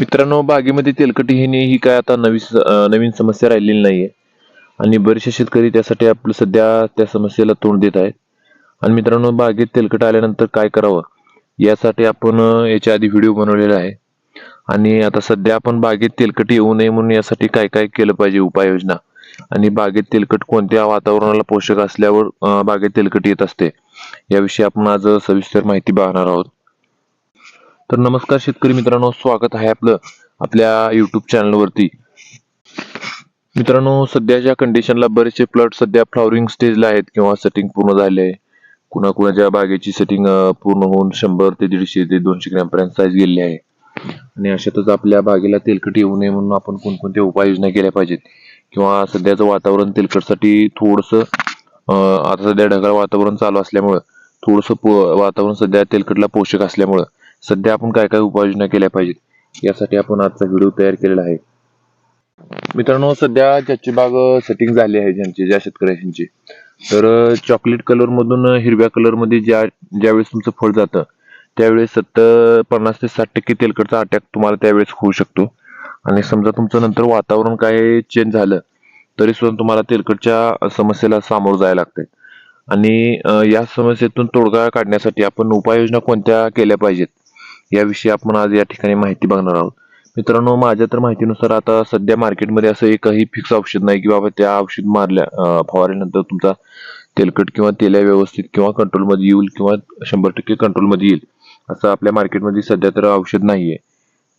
मित्रांनो बागेमध्ये तेलकट येणे ही काय आता नवी स- नवीन समस्या राहिलेली नाहीये. आणि बरेचसे शेतकरी त्यासाठी आपलं सध्या त्या समस्येला तोंड देत आहेत. आणि मित्रांनो बागेत तेलकट आल्यानंतर काय करावं? यासाठी आपण याच्या आधी व्हिडिओ बनवलेला आहे. आणि आता सध्या आपण बागेत तेलकट येऊ नये म्हणून यासाठी काय काय केलं पाहिजे उपाययोजना? आणि बागेत तेलकट कोणत्या वातावरणाला पोषक असल्यावर बागेत तेलकट येत असते? याविषयी आपण आज सविस्तर माहिती पाहणार आहोत. तर नमस्कार शेतकरी मित्रांनो स्वागत आहे आपलं आपल्या युट्यूब चॅनलवरती मित्रांनो सध्याच्या कंडिशनला बरेचसे प्लॉट सध्या फ्लॉवरिंग स्टेजला आहेत किंवा सेटिंग पूर्ण झाले आहे. कुणा कुणाच्या बागेची सेटिंग पूर्ण होऊन शंभर ते दीडशे ते दोनशे ग्रॅमपर्यंत साईज गेलेली आहे. आणि अशातच आपल्या बागेला तेलकट येऊ नये म्हणून आपण कोणकोणत्या उपाययोजना केल्या पाहिजेत? किंवा सध्याचं वातावरण तेलकटसाठी थोडंसं आता सध्या ढगाळ वातावरण चालू असल्यामुळं थोडंसं वातावरण सध्या तेलकटला पोषक असल्यामुळं सध्या आपण काय काय उपाययोजना केल्या पाहिजेत यासाठी आपण आजचा व्हिडिओ तयार केलेला आहे. मित्रांनो सध्या ज्याची बाग सेटिंग झाली आहे ज्यांची ज्या शेतकऱ्यांची तर चॉकलेट कलर मधून हिरव्या कलरमध्ये ज्या ज्यावेळेस तुमचं फळ जातं त्यावेळेस सत्तर पन्नास ते साठ टक्के तेलकटचा अटॅक तुम्हाला त्यावेळेस होऊ शकतो. आणि समजा तुमचं नंतर वातावरण काय चेंज झालं तरी सुद्धा तुम्हाला तेलकटच्या समस्येला सामोरं जायला लागतंय. आणि या समस्येतून तोडगा काढण्यासाठी आपण उपाययोजना कोणत्या केल्या पाहिजेत? याविषयी आपण आज या ठिकाणी माहिती बघणार आहोत. मित्रांनो माझ्या तर माहितीनुसार आता सध्या मार्केटमध्ये असं एकही फिक्स औषध नाही की बाबा त्या औषध मारल्या फवारल्यानंतर तुमचा तेलकट किंवा तेल्या व्यवस्थित किंवा कंट्रोलमध्ये येईल किंवा शंभर टक्के कंट्रोलमध्ये येईल. असं आपल्या मार्केटमध्ये सध्या तर औषध नाहीये.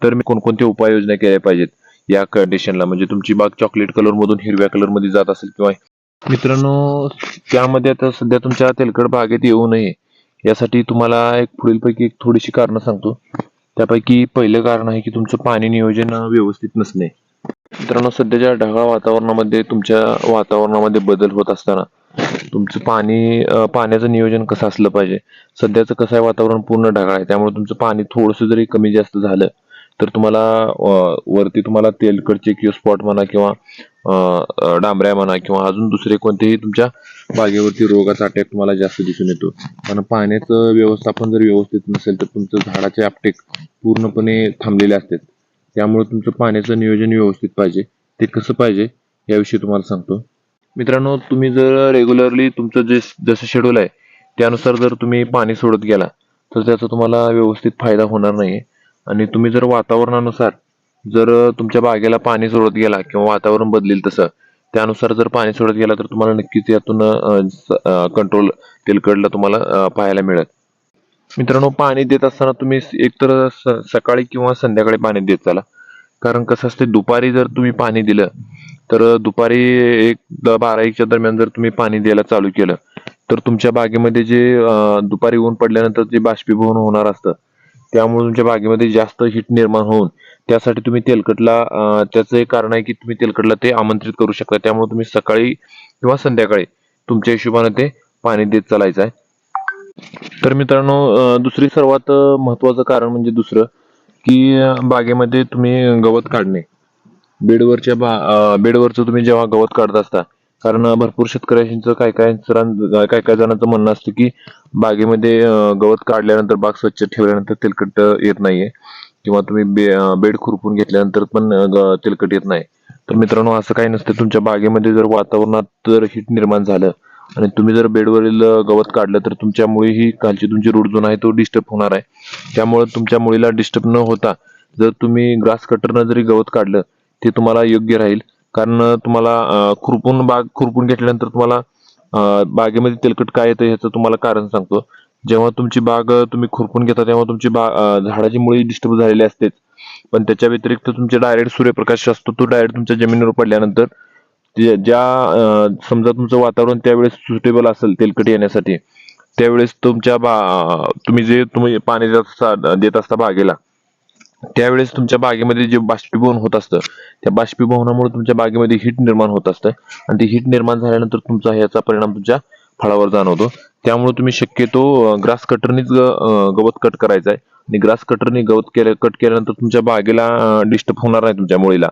तर मी कोणकोणत्या उपाययोजना केल्या पाहिजेत या कंडिशनला म्हणजे तुमची बाग चॉकलेट कलर मधून हिरव्या कलरमध्ये जात असेल किंवा मित्रांनो त्यामध्ये आता सध्या तुमच्या तेलकट बागेत येऊ नये. यासाठी तुम्हाला एक पुढीलपैकी एक थोडीशी कारणं सांगतो. त्यापैकी पहिलं कारण आहे की तुमचं पाणी नियोजन व्यवस्थित नसणे. मित्रांनो सध्याच्या ढगाळ वातावरणामध्ये तुमच्या वातावरणामध्ये बदल होत असताना तुमचं पाणी पाण्याचं नियोजन कसं असलं पाहिजे? सध्याचं कसं आहे वातावरण पूर्ण ढगाळ आहे. त्यामुळे तुमचं पाणी थोडंसं जरी कमी जास्त झालं तर तुम्हाला वरती तुम्हाला तेलकटचे किंवा स्पॉट म्हणा किंवा डांबऱ्या म्हणा किंवा अजून दुसरे कोणतेही तुमच्या बागेवरती रोगाचा अटॅक तुम्हाला जास्त दिसून येतो. कारण पाण्याचं व्यवस्थापन जर व्यवस्थित नसेल तर तुमचं झाडाचे अपटेक पूर्णपणे थांबलेले असतात. त्यामुळे तुमचं पाण्याचं नियोजन व्यवस्थित पाहिजे. ते कसं पाहिजे याविषयी तुम्हाला सांगतो. मित्रांनो तुम्ही जर रेग्युलरली तुमचं जे जसं शेड्यूल आहे त्यानुसार जर तुम्ही पाणी सोडत गेला तर त्याचा तुम्हाला व्यवस्थित फायदा होणार नाही आणि तुम्ही जर वातावरणानुसार जर तुमच्या बागेला पाणी सोडत गेला किंवा वातावरण बदलेल तसं त्यानुसार जर पाणी सोडत गेला तर तुम्हाला नक्कीच यातून कंट्रोल तेलकडला तुम्हाला पाहायला मिळेल. मित्रांनो पाणी देत असताना तुम्ही एकतर सकाळी किंवा संध्याकाळी पाणी देत चाला. कारण कसं असते दुपारी जर तुम्ही पाणी दिलं तर दुपारी एक बारा एकच्या दरम्यान जर तुम्ही पाणी द्यायला चालू केलं तर तुमच्या बागेमध्ये जे दुपारी ऊन पडल्यानंतर जे बाष्पीभवन होणार असतं त्यामुळे तुमच्या बागेमध्ये जास्त हिट निर्माण होऊन त्यासाठी तुम्ही तेलकटला त्याचं एक कारण आहे की तुम्ही तेलकटला ते आमंत्रित करू शकता. त्यामुळे तुम्ही सकाळी किंवा संध्याकाळी तुमच्या हिशोबाने ते पाणी देत चालायचं आहे. तर मित्रांनो दुसरी सर्वात महत्वाचं कारण म्हणजे दुसरं की बागेमध्ये तुम्ही गवत काढणे. बेडवरच्या बा बेडवरचं तुम्ही जेव्हा गवत काढत असता कारण भरपूर शेतकऱ्यांचं काय काय काय काय जणांचं म्हणणं असतं की बागेमध्ये गवत काढल्यानंतर बाग स्वच्छ ठेवल्यानंतर तेलकट येत नाहीये. किंवा तुम्ही बे- बेड खुरपून घेतल्यानंतर पण तेलकट येत नाही. तर मित्रांनो असं काही नसतं. तुमच्या बागेमध्ये जर वातावरणात जर हिट निर्माण झालं आणि तुम्ही जर बेडवरील गवत काढलं तर तुमच्यामुळे ही खालची तुमची रूट झोन आहे तो डिस्टर्ब होणार आहे. त्यामुळे तुमच्या मुळीला डिस्टर्ब न होता जर तुम्ही ग्रास कटरनं जरी गवत काढलं ते तुम्हाला योग्य राहील. कारण तुम्हाला खुरपून बाग खुरपून घेतल्यानंतर तुम्हाला बागेमध्ये तेलकट काय येतं ह्याचं तुम्हाला कारण सांगतो. जेव्हा तुमची बाग तुम्ही खुरपून घेता तेव्हा तुमची बाग झाडाची मुळी डिस्टर्ब झालेली असतेच. पण त्याच्या व्यतिरिक्त तुमचे डायरेक्ट सूर्यप्रकाश असतो तो डायरेक्ट तुमच्या जमिनीवर पडल्यानंतर ज्या समजा तुमचं वातावरण त्यावेळेस सुटेबल असेल तेलकट येण्यासाठी त्यावेळेस तुमच्या बा तुम्ही जे तुम्ही पाणी देत असता देत असता बागेला त्यावेळेस तुमच्या बागेमध्ये जे बाष्पीभवन होत असतं त्या बाष्पीभवनामुळे तुमच्या बागेमध्ये हिट निर्माण होत असतं. आणि ती हिट निर्माण झाल्यानंतर तुमचा ह्याचा परिणाम तुमच्या फळावर जाणवतो. त्यामुळे तुम्ही शक्यतो ग्रास कटरनीच गवत कट करायचं आहे आणि ग्रास कटरनी गवत केलं कट केल्यानंतर तुमच्या बागेला डिस्टर्ब होणार नाही तुमच्या मुळीला.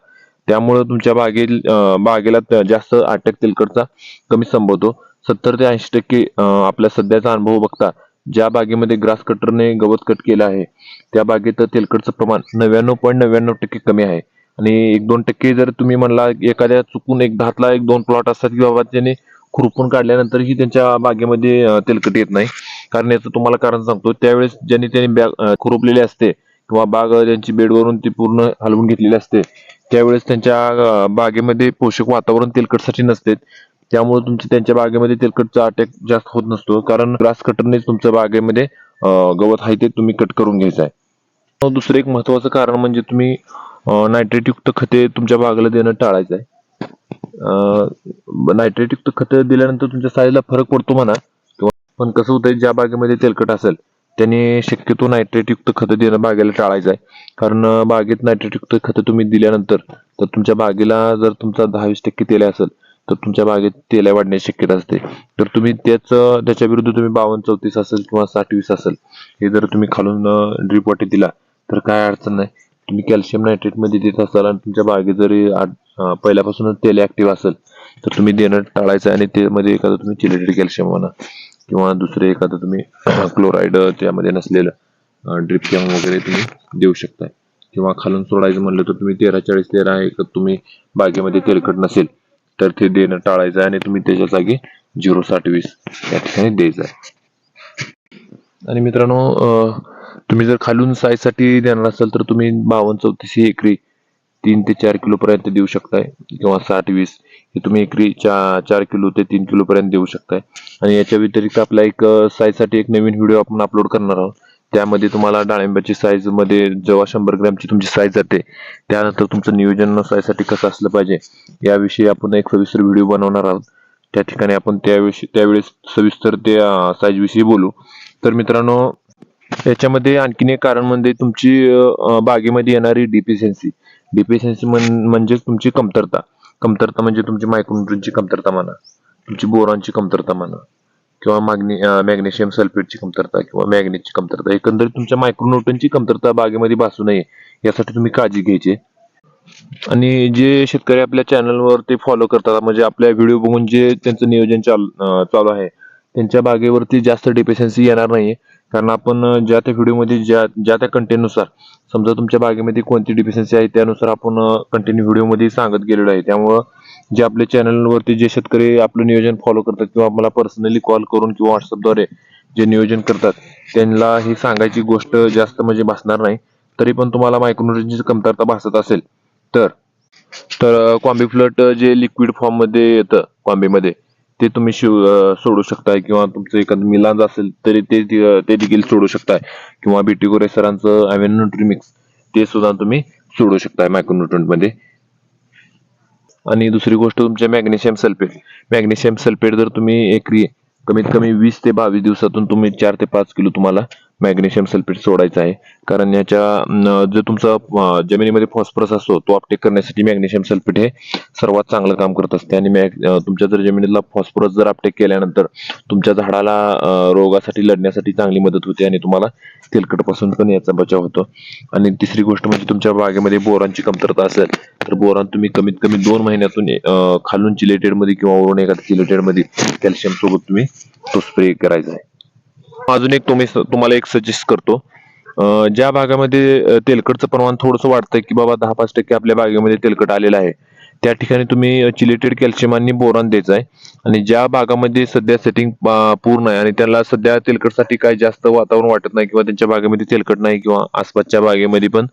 त्यामुळे तुमच्या बागेल बागेला जास्त अटॅक तेलकटचा कमी संभवतो. सत्तर ते ऐंशी टक्के आपल्या सध्याचा अनुभव बघता ज्या बागेमध्ये ग्रास कटरने गवत कट केलं आहे त्या बागेत तेलकटचं प्रमाण नव्याण्णव पॉईंट नव्याण्णव टक्के कमी आहे. आणि एक दोन टक्के जर तुम्ही म्हणला एखाद्या चुकून एक दहातला एक दोन प्लॉट असतात की बाबा त्याने खुरपून काढल्यानंतरही त्यांच्या बागेमध्ये तेलकट येत नाही. कारण याचं तुम्हाला कारण सांगतो त्यावेळेस ज्यांनी त्यांनी बॅग खुरपलेली असते किंवा बाग त्यांची बेडवरून ती पूर्ण हलवून घेतलेली असते त्यावेळेस त्यांच्या बागेमध्ये पोषक वातावरण तेलकटसाठी नसते. त्यामुळे तुमच्या त्यांच्या बागेमध्ये तेलकटचा अटॅक जास्त होत नसतो. कारण ग्रास कटरनेच तुमच्या बागेमध्ये गवत आहे ते तुम्ही कट करून घ्यायचं आहे. दुसरं एक महत्वाचं कारण म्हणजे तुम्ही नायट्रेट युक्त खते तुमच्या बागेला देणं टाळायचं आहे. नायट्रेटयुक्त खत दिल्यानंतर तुमच्या साईजला फरक पडतो म्हणा. किंवा पण कसं होतंय ज्या बागेमध्ये तेलकट असेल त्याने शक्यतो नायट्रेट युक्त खतं देणं बागेला टाळायचं आहे. कारण बागेत नायट्रेटयुक्त खत खतं तुम्ही दिल्यानंतर तर तुमच्या बागेला जर तुमचा दहा वीस टक्के तेल असेल तर तुमच्या बागेत तेल्या वाढण्याची शक्यता असते. तर तुम्ही त्याच त्याच्या विरुद्ध तुम्ही बावन्न चौतीस असेल किंवा साठ वीस असेल हे जर तुम्ही खालून ड्रीप वाटी दिला तर काय अडचण नाही. तुम्ही कॅल्शियम नायट्रेटमध्ये देत असाल आणि तुमच्या बागेत जरी आठ- पहिल्यापासूनच तेल ॲक्टिव्ह असेल तर तुम्ही देणं टाळायचं आणि त्यामध्ये एखादं तुम्ही चिलेटेड कॅल्शियम म्हणा किंवा दुसरे एखादं तुम्ही क्लोराईड त्यामध्ये नसलेलं ड्रिप कॅम वगैरे तुम्ही देऊ शकताय. किंवा खालून सोडायचं म्हणलं तर तुम्ही तेरा चाळीस तेरा एक तुम्ही बागेमध्ये तेलकट नसेल तर ते देणं टाळायचं आहे आणि तुम्ही त्याच्या जागी झिरो साठ वीस या ठिकाणी द्यायचं आहे. आणि मित्रांनो तुम्ही जर खालून साईजसाठी देणार असाल तर तुम्ही बावन्न चौतीस ही एकरी तीन ते चार किलो पर्यंत देऊ शकताय. किंवा साठ वीस हे तुम्ही एकरी चा चार किलो ते तीन किलो पर्यंत देऊ शकताय. आणि याच्या व्यतिरिक्त आपला एक साईजसाठी एक नवीन व्हिडिओ आपण अपलोड करणार आहोत. त्यामध्ये तुम्हाला डाळिंबाची साईजमध्ये जेव्हा शंभर ग्रॅमची तुमची साईज जाते त्यानंतर तुमचं नियोजन साईजसाठी कसं असलं पाहिजे याविषयी आपण एक सविस्तर व्हिडिओ बनवणार आहोत. त्या ठिकाणी आपण त्याविषयी त्यावेळेस सविस्तर ते साईज विषयी बोलू. तर मित्रांनो याच्यामध्ये आणखीन एक कारण म्हणजे तुमची बागेमध्ये येणारी डिफिशियन्सी डिफिशियन्सी म्हणजेच तुमची कमतरता. कमतरता म्हणजे तुमची मायक्रोन्यूट्रनची कमतरता म्हणा तुमची बोरॉनची कमतरता म्हणा. किंवा मागणी मॅग्नेशियम सल्फेटची कमतरता किंवा मॅग्नेटची कमतरता एकंदरीत तुमच्या मायक्रोन्यूट्रनची कमतरता बागेमध्ये भासू नये यासाठी तुम्ही काळजी घ्यायची. आणि जे शेतकरी आपल्या चॅनलवर ते फॉलो करतात म्हणजे आपल्या व्हिडिओ बघून जे त्यांचं नियोजन चालू चालू आहे त्यांच्या बागेवरती जास्त डिफिशन्सी येणार नाही कारण आपण ज्या त्या व्हिडिओमध्ये ज्या ज्या त्या कंटेंटनुसार समजा तुमच्या बागेमध्ये कोणती डिफिशियन्सी आहे त्यानुसार आपण कंटिन्यू व्हिडिओमध्ये सांगत गेलेलो आहे. त्यामुळं जे आपल्या चॅनलवरती जे शेतकरी आपलं नियोजन फॉलो करतात किंवा मला पर्सनली कॉल करून किंवा व्हॉट्सअपद्वारे जे नियोजन करतात त्यांना ही सांगायची गोष्ट जास्त म्हणजे भासणार नाही. तरी पण तुम्हाला मायक्रोन्यूट्रियनची कमतरता भासत असेल. तर तर कॉम्बी फ्लट जे लिक्विड फॉर्ममध्ये येतं कॉम्बीमध्ये ते तुम्ही शिव सोडू शकताय किंवा तुमचं एखादं मिलांज असेल तरी ते ते देखील सोडू शकताय. किंवा बिटिगोरे सरांचं न्यूट्री मिक्स ते सुद्धा तुम्ही सोडू शकताय मायक्रोन्युट्रंटमध्ये आणि दुसरी गोष्ट तुमच्या मॅग्नेशियम सल्फेट. मॅग्नेशियम सल्फेट जर तुम्ही एकरी कमीत कमी वीस ते बावीस दिवसातून तुम्ही चार ते पाच किलो तुम्हाला मॅग्नेशियम सल्फेट सोडायचं आहे. कारण याच्या जो तुमचा जमिनीमध्ये फॉस्फरस असतो तो अपटेक करण्यासाठी मॅग्नेशियम सल्फेट हे सर्वात चांगलं काम करत असते. आणि मॅग तुमच्या जर जमिनीला फॉस्फरस जर अपटेक केल्यानंतर तुमच्या झाडाला रोगासाठी लढण्यासाठी चांगली मदत होते आणि तुम्हाला तेलकटपासून पण याचा बचाव होतो. आणि तिसरी गोष्ट म्हणजे तुमच्या बागेमध्ये बोरांची कमतरता असेल तर बोरान तुम्ही कमीत कमी दोन महिन्यातून खालून चिलेटेडमध्ये किंवा वरून एखाद्या चिलेटेडमध्ये कॅल्शियम सोबत तुम्ही तो स्प्रे करायचा आहे. अजून एक तुम्ही तुम्हाला एक सजेस्ट करतो. ज्या भागामध्ये तेलकटचं प्रमाण थोडंसं वाटतं की बाबा दहा पाच टक्के आपल्या बागेमध्ये तेलकट आलेलं आहे त्या ठिकाणी तुम्ही चिलेटेड कॅल्शियम आणि बोरॉन द्यायचं आहे. आणि ज्या भागामध्ये सध्या सेटिंग पूर्ण आहे आणि त्याला सध्या तेलकटसाठी काय जास्त वातावरण वाटत नाही किंवा त्यांच्या बागेमध्ये तेलकट नाही किंवा आसपासच्या बागेमध्ये पण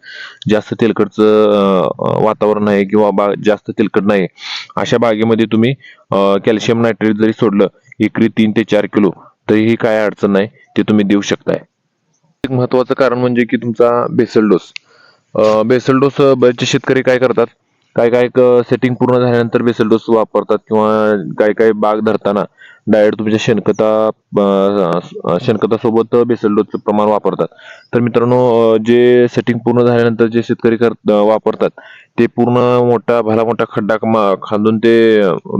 जास्त तेलकटचं वातावरण आहे किंवा बा जास्त तेलकट नाही अशा बागेमध्ये तुम्ही कॅल्शियम नायट्रेट जरी सोडलं एकरी तीन ते चार किलो तरीही काय अडचण नाही ते तुम्ही देऊ शकताय. एक महत्वाचं कारण म्हणजे की तुमचा बेसल डोस. बेसल डोस बरेचसे शेतकरी काय करतात काय काय सेटिंग पूर्ण झाल्यानंतर बेसल डोस वापरतात किंवा काय काय बाग धरताना डायरेक्ट तुमच्या शेणखता शेणखतासोबत बेसल डोसचं प्रमाण वापरतात. तर मित्रांनो जे सेटिंग पूर्ण झाल्यानंतर जे शेतकरी कर वापरतात ते पूर्ण मोठा भला मोठा खड्डा खांदून ते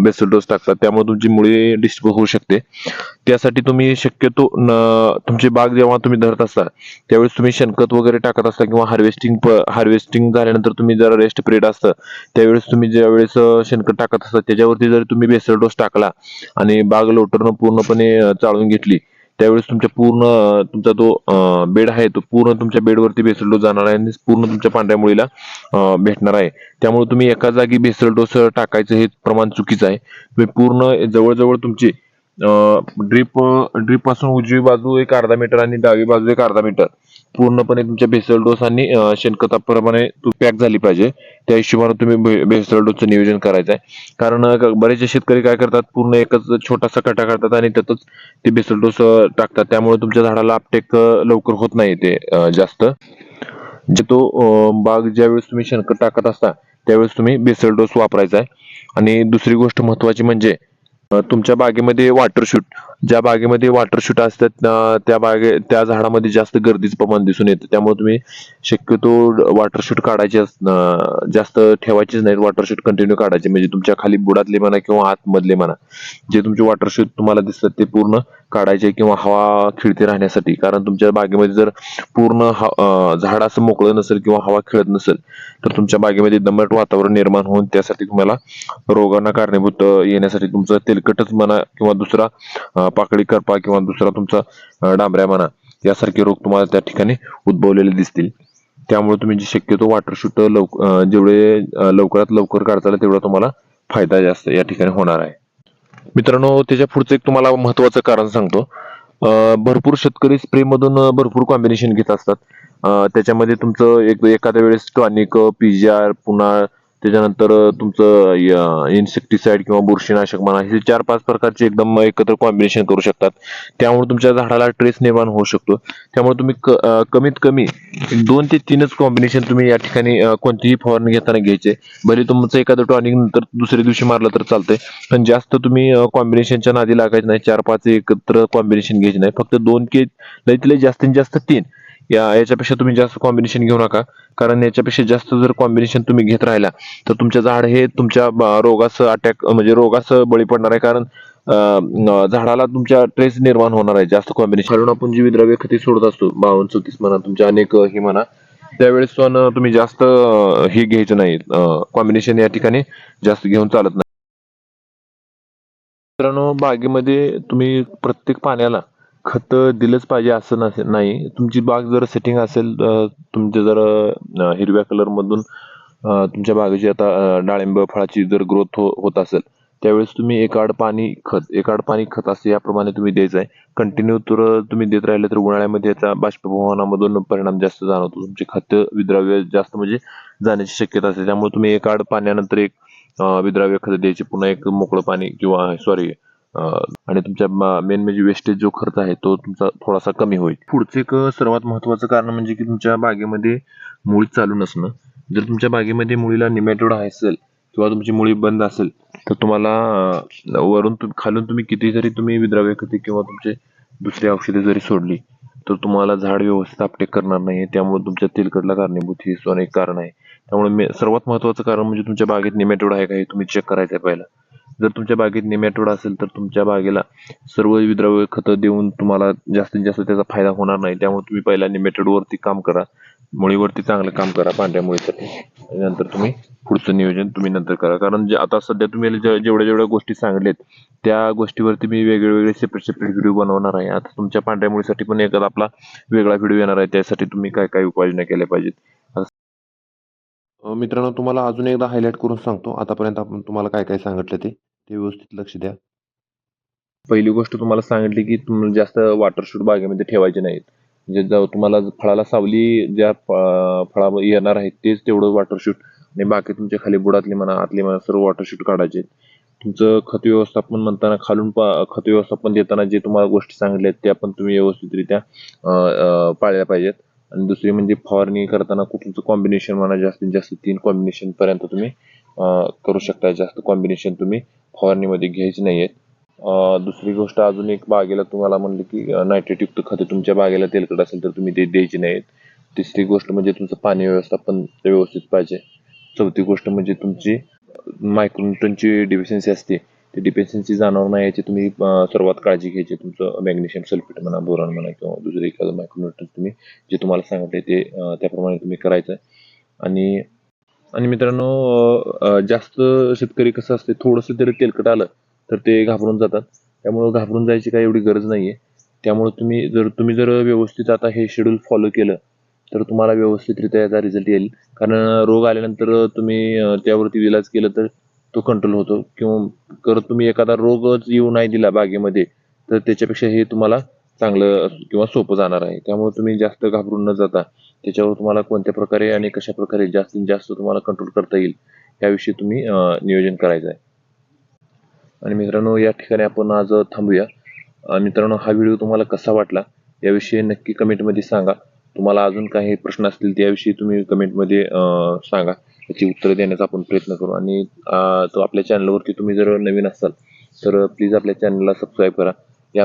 बेसल डोस टाकतात. त्यामुळे तुमची मुळी डिस्टर्ब होऊ शकते. त्यासाठी तुम्ही शक्यतो न- तुमची बाग जेव्हा तुम्ही धरत असता त्यावेळेस तुम्ही शेणखत वगैरे टाकत असता किंवा हार्वेस्टिंग हार्वेस्टिंग झाल्यानंतर तुम्ही जरा रेस्ट पिरियड असतं त्यावेळेस तुम्ही ज्यावेळेस शेणखत टाकत असता त्याच्यावरती जर तुम्ही बेसल डोस टाकला आणि बाग लोटरनं पूर्णपणे चाळून घेतली. त्यावेळेस तुमच्या पूर्ण तुमचा जो बेड आहे तो पूर्ण तुमच्या बेडवरती बेसल जाणार आहे आणि पूर्ण तुमच्या पांढऱ्या मुळीला भेटणार आहे. त्यामुळे तुम्ही एका जागी बेसलटोस टाकायचं हे प्रमाण चुकीचं आहे. तुम्ही पूर्ण जवळजवळ तुमची ड्रीप ड्रीपपासून उजवी बाजू एक अर्धा मीटर आणि डावी बाजू एक अर्धा मीटर पूर्णपणे तुमच्या बेसल डोस आणि शेणखताप्रमाणे पॅक झाली पाहिजे. त्या हिशोबाने तुम्ही बे- बेसल डोसचं नियोजन करायचं आहे कारण बरेचसे शेतकरी काय करतात पूर्ण एकच छोटासा कटा करतात आणि त्यातच ते बेसल डोस टाकतात. त्यामुळे तुमच्या झाडाला अपटेक लवकर होत नाही ते जास्त. जे तो बाग ज्यावेळेस तुम्ही शेणखत टाकत असता त्यावेळेस तुम्ही बेसल डोस वापरायचा आहे आणि दुसरी गोष्ट महत्वाची म्हणजे तुमच्या बागेमध्ये वॉटर शूट ज्या बागेमध्ये वॉटरशूट असतात त्या बागे त्या झाडामध्ये जास्त गर्दीचं प्रमाण दिसून येतं. त्यामुळे तुम्ही शक्यतो वॉटरशूट काढायचे जास्त ठेवायचेच नाहीत. वॉटरशूट कंटिन्यू काढायचे. म्हणजे तुमच्या खाली बुडातले म्हणा किंवा आतमधले म्हणा. जे तुमचे वॉटरशूट तुम्हाला दिसतात ते पूर्ण काढायचे किंवा हवा खिळती राहण्यासाठी. कारण तुमच्या बागेमध्ये जर पूर्ण झाड असं मोकळं नसेल किंवा हवा खिळत नसेल तर तुमच्या बागेमध्ये दमट वातावरण निर्माण होऊन त्यासाठी तुम्हाला रोगांना कारणीभूत येण्यासाठी तुमचं तेलकटच म्हणा किंवा दुसरा पाकळी करपा किंवा दुसरा तुमचा डांबऱ्या म्हणा यासारखे रोग तुम्हाला त्या ठिकाणी उद्भवलेले दिसतील. त्यामुळे तुम्ही जे शक्यतो वॉटर शूट जेवढे लवकरात लवकर काढताल तेवढा तुम्हाला फायदा जास्त या ठिकाणी होणार आहे. मित्रांनो त्याच्या पुढचं एक तुम्हाला महत्वाचं कारण सांगतो. भरपूर शेतकरी स्प्रे मधून भरपूर कॉम्बिनेशन घेत असतात. त्याच्यामध्ये तुमचं एक एखाद्या वेळेस टॉनिक पीजीआर पुन्हा त्याच्यानंतर तुमचं इन्सेक्टिसाइड किंवा बुरशीनाशक म्हणा हे चार पाच प्रकारचे एकदम एकत्र कॉम्बिनेशन करू शकतात. त्यामुळे तुमच्या झाडाला ट्रेस निर्माण होऊ शकतो. त्यामुळे तुम्ही कमीत कमी दोन ते तीनच कॉम्बिनेशन तुम्ही या ठिकाणी कोणतीही फवारणी घेताना घ्यायचे. भले तुमचं एखादं टॉनिक नंतर दुसऱ्या दिवशी मारलं तर चालतंय पण जास्त तुम्ही कॉम्बिनेशनच्या नादी लागायचं नाही. चार पाच एकत्र कॉम्बिनेशन घ्यायचे नाही. फक्त दोन के लईत लई जास्तीत जास्त तीन. या याच्यापेक्षा तुम्ही जास्त कॉम्बिनेशन घेऊ नका. कारण याच्यापेक्षा जास्त जर कॉम्बिनेशन तुम्ही घेत राहिला तर तुमच्या झाड हे तुमच्या रोगास अटॅक म्हणजे रोगास बळी पडणार आहे. कारण झाडाला तुमच्या ट्रेस निर्माण होणार आहे जास्त कॉम्बिनेशन कारण आपण जी विद्रव्य खते सोडत असतो बावन चौतीस म्हणा तुमच्या अनेक हे म्हणा त्यावेळेस पण तुम्ही जास्त हे घ्यायचं नाही. कॉम्बिनेशन या ठिकाणी जास्त घेऊन चालत नाही. मित्रांनो बागेमध्ये तुम्ही प्रत्येक पाण्याला खत दिलंच पाहिजे असं नसे नाही. तुमची बाग जर सेटिंग असेल अं, तुमचे जर हिरव्या कलर मधून तुमच्या बागेची आता डाळिंब फळाची जर ग्रोथ हो, होत असेल त्यावेळेस तुम्ही एक आड पाणी खत एक आड पाणी खत असं याप्रमाणे तुम्ही द्यायचं आहे. कंटिन्यू तर तुम्ही देत राहिले तर उन्हाळ्यामध्ये याचा बाष्पभवनामधून परिणाम जास्त जाणवतो. तुमचे खत विद्राव्य जास्त म्हणजे जाण्याची शक्यता असते. त्यामुळे तुम्ही एक आड पाण्यानंतर एक विद्राव्य खत द्यायचे. पुन्हा एक मोकळं पाणी किंवा सॉरी आणि तुमच्या मेन म्हणजे वेस्टेज जो खर्च आहे तो तुमचा थोडासा कमी होईल. पुढचं एक सर्वात महत्वाचं कारण म्हणजे की तुमच्या बागेमध्ये मुळी चालू नसणं. जर तुमच्या बागेमध्ये मुळीला निमॅटोड असेल किंवा तुमची मुळी बंद असेल तर तुम्हाला वरून तुम- खालून तुम्ही किती जरी तुम्ही विद्राव्य खते किंवा तुमचे दुसरी औषधे जरी सोडली तर तुम्हाला झाड व्यवस्थित आपटेक करणार नाही त्यामुळे तुमच्या तेलकडला कारणीभूत हे अनेक एक कारण आहे. त्यामुळे सर्वात महत्वाचं कारण म्हणजे तुमच्या बागेत निमॅटोड आहे का हे तुम्ही चेक करायचं आहे पहिला. जर तुमच्या बागेत निमॅटोड असेल तर तुमच्या बागेला सर्व विद्रव्य खतं देऊन तुम्हाला जास्तीत जास्त त्याचा फायदा होणार नाही. त्यामुळे तुम्ही पहिला निमॅटोड वरती काम करा. मुळीवरती चांगलं काम करा पांढऱ्या मुळीसाठी आणि नंतर तुम्ही पुढचं नियोजन तुम्ही नंतर करा. कारण जे आता सध्या तुम्ही जेवढ्या जेवढ्या गोष्टी सांगलेत त्या गोष्टीवरती मी वेगळे वेगळे सेपरेट सेपरेट व्हिडिओ बनवणार आहे. आता तुमच्या पांढऱ्या मुळीसाठी पण एखादा आपला वेगळा व्हिडिओ येणार आहे. त्यासाठी तुम्ही काय काय उपाययोजना केल्या पाहिजेत? मित्रांनो तुम्हाला अजून एकदा हायलाइट करून सांगतो. आतापर्यंत आपण तुम्हाला काय काय सांगितलं ते ते व्यवस्थित लक्ष द्या. पहिली गोष्ट तुम्हाला सांगितली की तुम्हाला जास्त वॉटरशूट बागेमध्ये ठेवायचे नाहीत. म्हणजे तुम्हाला फळाला सावली ज्या फळा येणार आहेत तेच तेवढं वॉटरशूट आणि बाकी तुमच्या खाली बुडातले म्हणा आतले म्हणा सर्व वॉटरशूट काढायचे. तुमचं खत व्यवस्थापन म्हणताना खालून खत व्यवस्थापन देताना जे तुम्हाला गोष्टी सांगितल्या आहेत त्या पण तुम्ही व्यवस्थितरित्या पाळल्या पाहिजेत. आणि दुसरी म्हणजे फवारणी करताना कुठलं कॉम्बिनेशन म्हणा जास्तीत जास्त तीन कॉम्बिनेशन पर्यंत तुम्ही करू शकता. जास्त कॉम्बिनेशन तुम्ही फवारणीमध्ये घ्यायची नाही आहेत दुसरी गोष्ट अजून एक बागेला तुम्हाला म्हणलं की नायट्रेटयुक्त खते तुमच्या बागेला तेलकट असेल तर तुम्ही ते द्यायची नाहीत तिसरी गोष्ट म्हणजे तुमचं पाणी व्यवस्थापन व्यवस्थित पाहिजे. चौथी गोष्ट म्हणजे तुमची मायक्रोन्यूटनची डिफिशियन्सी असते. ती डिफिशियन्सी जाणवणार नाही याची तुम्ही सर्वात काळजी घ्यायची तुमचं मॅग्नेशियम सल्फेट म्हणा बोरॉन म्हणा किंवा दुसरे एखादं मायक्रोन्यूटन तुम्ही जे तुम्हाला सांगितले ते त्याप्रमाणे तुम्ही करायचं आहे. आणि आणि मित्रांनो जास्त शेतकरी कसं असते थोडंसं तरी तेलकट आलं तर ते घाबरून जातात. त्यामुळं घाबरून जायची काही एवढी गरज नाहीये. त्यामुळे तुम्ही जर तुम्ही जर व्यवस्थित आता हे शेड्यूल फॉलो केलं तर तुम्हाला व्यवस्थितरित्या याचा रिझल्ट येईल. कारण रोग आल्यानंतर तुम्ही त्यावरती इलाज केलं तर तो कंट्रोल होतो. किंवा करत तुम्ही एखादा रोगच येऊ नाही दिला बागेमध्ये तर त्याच्यापेक्षा हे तुम्हाला चांगलं किंवा सोपं जाणार आहे. त्यामुळे तुम्ही जास्त घाबरून न जाता त्याच्यावर तुम्हाला कोणत्या प्रकारे आणि कशा प्रकारे जास्तीत जास्त तुम्हाला कंट्रोल करता येईल याविषयी तुम्ही नियोजन करायचं आहे. आणि मित्रांनो या ठिकाणी आपण आज थांबूया. मित्रांनो हा व्हिडिओ तुम्हाला कसा वाटला याविषयी नक्की कमेंटमध्ये सांगा. तुम्हाला अजून काही प्रश्न असतील त्याविषयी तुम्ही कमेंटमध्ये सांगा. याची उत्तरं देण्याचा आपण प्रयत्न करू. आणि तो आपल्या चॅनलवरती तुम्ही जर नवीन असाल तर प्लीज आपल्या चॅनलला सबस्क्राईब करा. या